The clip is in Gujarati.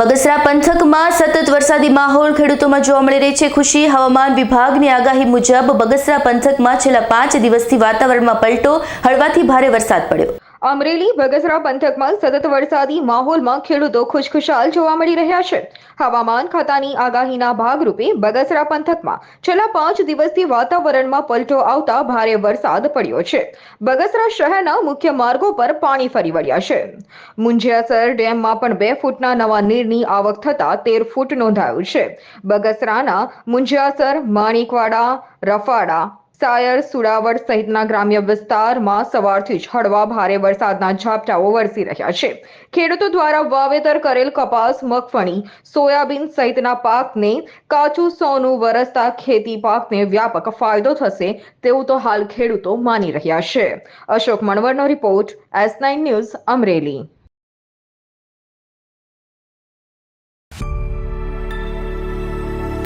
બગસરા પંથકમાં સતત વરસાદી માહોલ ખેડૂતોમાં જોવા મળી રહી છે. ખુશી હવામાન વિભાગની આગાહી મુજબ બગસરા પંથકમાં છેલ્લા પાંચ દિવસથી વાતાવરણમાં પલટો, હળવાથી ભારે વરસાદ પડ્યો. અમરેલી, બગસરા પંથકમાં સતત વરસાદી માહોલમાં ખેડૂતો ખુશખુશાલ જોવા મળી રહ્યા છે. હવામાન ખાતાની આગાહીના ભાગરૂપે બગસરા પંથકમાં છેલ્લા પાંચ દિવસથી વાતાવરણમાં પલટો આવતા ભારે વરસાદ પડ્યો છે. બગસરા શહેરના મુખ્ય માર્ગો પર પાણી ફરી વળ્યા છે. મુંજિયાસર ડેમમાં પણ બે ફૂટના નવા નીરની આવક થતા તેર ફૂટ નોંધાયું છે. બગસરાના મુંજિયાસર, માણિકવાડા, રફાડા સાયર સુડાવડ સહિતના ગ્રામ્ય વિસ્તારમાં સવારથી જ હળવા ભારે વરસાદના ઝાપટાઓ વરસી રહ્યા છે. ખેડૂતો દ્વારા વાવેતર કરેલ કપાસ, મગફળી, સોયાબીન સહિતના પાકને કાચું સોનું વરસતા ખેતી પાકને વ્યાપક ફાયદો થશે તેવું તો હાલ ખેડૂતો માની રહ્યા છે. Ashok મણવરનો report S nine news Amreli.